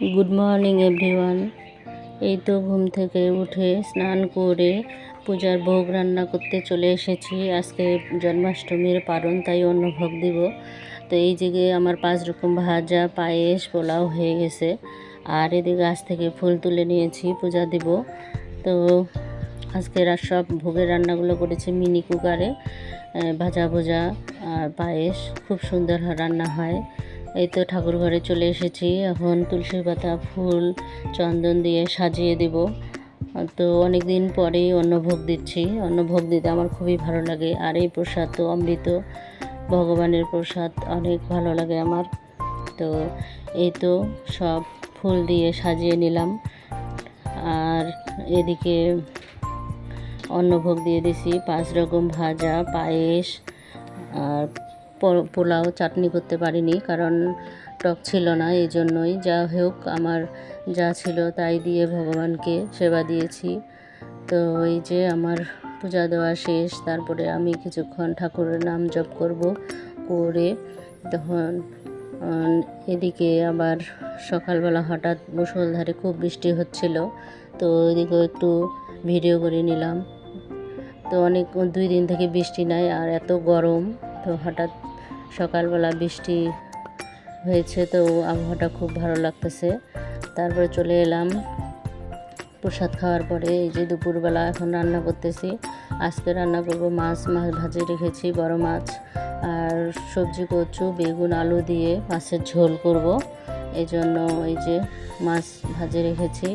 Good morning everyone এই তো ঘুম থেকে উঠে স্নান করে পূজার ভোগ রান্না করতে চলে এসেছি। আজকে জন্মাষ্টমীর পারণ তাই অন্য ভোগ দিব। তো এই দিকে আমার পাঁচ রকম ভাজা, পায়েস, পোলাও হয়ে গেছে। আর এদিকে গাছ থেকে ফুল তুলে নিয়েছি, পূজা দিব। তো আজকে সব ভোগের রান্নাগুলো করেছি মিনি কুকারে। ভাজা ভোজা আর পায়েস, খুব সুন্দর রান্না হয়। এই তো ঠাকুর ঘরে চলে এসেছি। এখন তুলসী পাতা, ফুল, চন্দন দিয়ে সাজিয়ে দিব। তো অনেক দিন পরেই অন্নভোগ দিচ্ছি। অন্নভোগ দিতে আমার খুবই ভালো লাগে। আর এই প্রসাদ তো অমৃত, ভগবানের প্রসাদ অনেক ভালো লাগে আমার। তো এই তো সব ফুল দিয়ে সাজিয়ে নিলাম। আর এদিকে অন্নভোগ দিয়ে দিছি। পাঁচ রকম ভাজা, পায়েস, আর পোলাও, চাটনি করতে পারিনি কারণ টক ছিল না এই জন্যই যা হোক, আমার যা ছিল তাই দিয়ে ভগবানকে সেবা দিয়েছি। তো এই যে আমার পূজা দেওয়া শেষ, তারপরে আমি কিছুক্ষণ ঠাকুরের নাম জপ করব করে তখন এদিকে আবার সকালবেলা হঠাৎ মুষলধারে খুব বৃষ্টি হচ্ছিল, তো এদিকেও একটু ভিডিও করে নিলাম। তো অনেক, দুই দিন থেকে বৃষ্টি নাই আর এত গরম, তো হঠাৎ সকালবেলা বৃষ্টি হয়েছে, তো আবহাওয়াটা খুব ভালো লাগতেছে। তারপরে চলে এলাম প্রসাদ খাওয়ার পরে, এই যে দুপুরবেলা এখন রান্না করতেছি। আজকে রান্না করব মাছ মাছ ভাজি রেখেছি, বড় মাছ আর সবজি, কচু, বেগুন, আলু দিয়ে মাছের ঝোল করব। এই জন্য এই যে মাছ ভাজি রেখেছি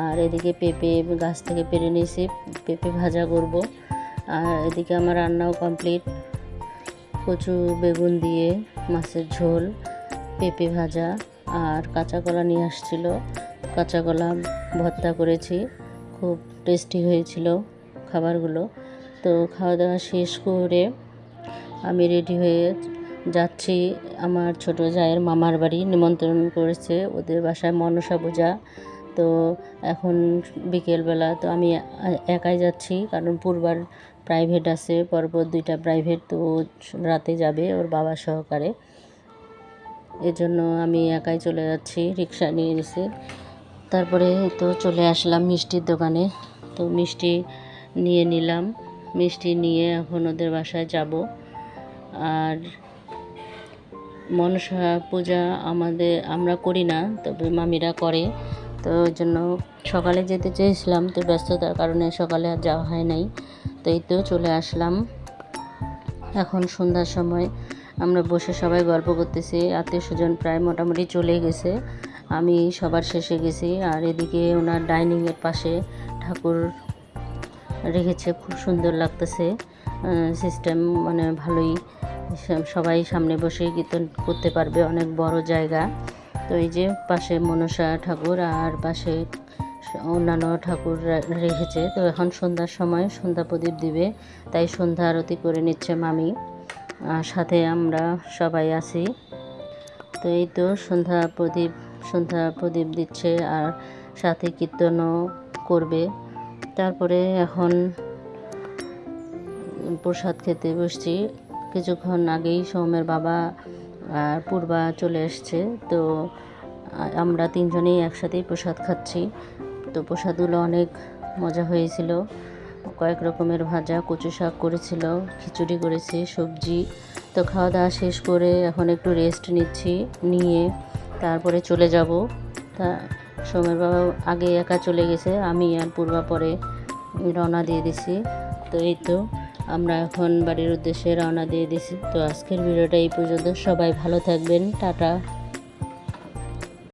আর এদিকে পেঁপে গাছ থেকে পেরে নিয়েছি, পেঁপে ভাজা করব। আর এদিকে আমার রান্নাও কমপ্লিট। কচু, বেগুন দিয়ে মাছের ঝোল, পেঁপে ভাজা আর কাঁচা কলা নিয়ে আসছিল। কাঁচা কলা ভর্তা করেছি, খুব টেস্টি হয়েছিল খাবারগুলো। তো খাওয়া দাওয়া শেষ করে আমি রেডি হয়ে যাচ্ছি। আমার ছোট জায়ের মামার বাড়ি, নিমন্ত্রণ করেছে ওদের বাসায় মনসা পূজা। তো এখন বিকেলবেলা তো আমি একাই যাচ্ছি, কারণ পূর্বার প্রাইভেট আছে, পরপর দুইটা প্রাইভেট তো রাতে যাবে ওর বাবা সহকারে। এজন্য আমি একাই চলে যাচ্ছি, রিক্সা নিয়ে গেছি। তারপরে তো চলে আসলাম মিষ্টির দোকানে। তো মিষ্টি নিয়ে নিলাম। মিষ্টি নিয়ে এখন ওদের বাসায় যাব। আর মনসা, পূজা আমাদের, আমরা করি না, তবে মামিরা করে। তো ওই জন্য সকালে যেতে চেয়েছিলাম, তো ব্যস্ততার কারণে সকালে আর যাওয়া হয় নাই। তো এই তো চলে আসলাম। এখন সন্ধ্যার সময় আমরা বসে সবাই গল্প করতেছি। আত্মীয় স্বজন প্রায় মোটামুটি চলে গেছে। আমি সবার শেষে গেছি আর এদিকে ওনার ডাইনিংয়ের পাশে ঠাকুর রেখেছে, খুব সুন্দর লাগতেছে। সিস্টেম মানে ভালোই সবাই সামনে বসে কীর্তন করতে পারবে, অনেক বড় জায়গা। তো এই যে পাশে মনসা ঠাকুর আর পাশে অন্যান্য ঠাকুর রেখেছে। তো এখন সন্ধ্যার সময় সন্ধ্যা প্রদীপ দিবে, তাই সন্ধ্যা আরতি করে নিচ্ছে মামি। আর সাথে আমরা সবাই আছি। তো এই তো সন্ধ্যা প্রদীপ সন্ধ্যা প্রদীপ দিচ্ছে আর সাথে কীর্তনও করবে। তারপরে এখন প্রসাদ খেতে বসছি। কিছুক্ষণ আগেই সৌমের বাবা আর পূর্বা চলে এসছে। তো আমরা তিনজনেই একসাথেই প্রসাদ খাচ্ছি। তো প্রসাদগুলো অনেক মজা হয়েছিল। কয়েক রকমের ভাজা, কচু শাক করেছিল, খিচুড়ি করেছি, সবজি। তো খাওয়া দাওয়া শেষ করে এখন একটু রেস্ট নিচ্ছি, নিয়ে তারপরে চলে যাব। তা, সোমের বাবা আগে একা চলে গেছে, আমি আর পূর্বা পরে রওনা দিয়ে দিছি। তো এই তো। আমরা এখন বাড়ির উদ্দেশ্যে রওনা দিয়ে দিছি তো আজকের ভিডিওটা এই পর্যন্ত। সবাই ভালো থাকবেন। টাটা।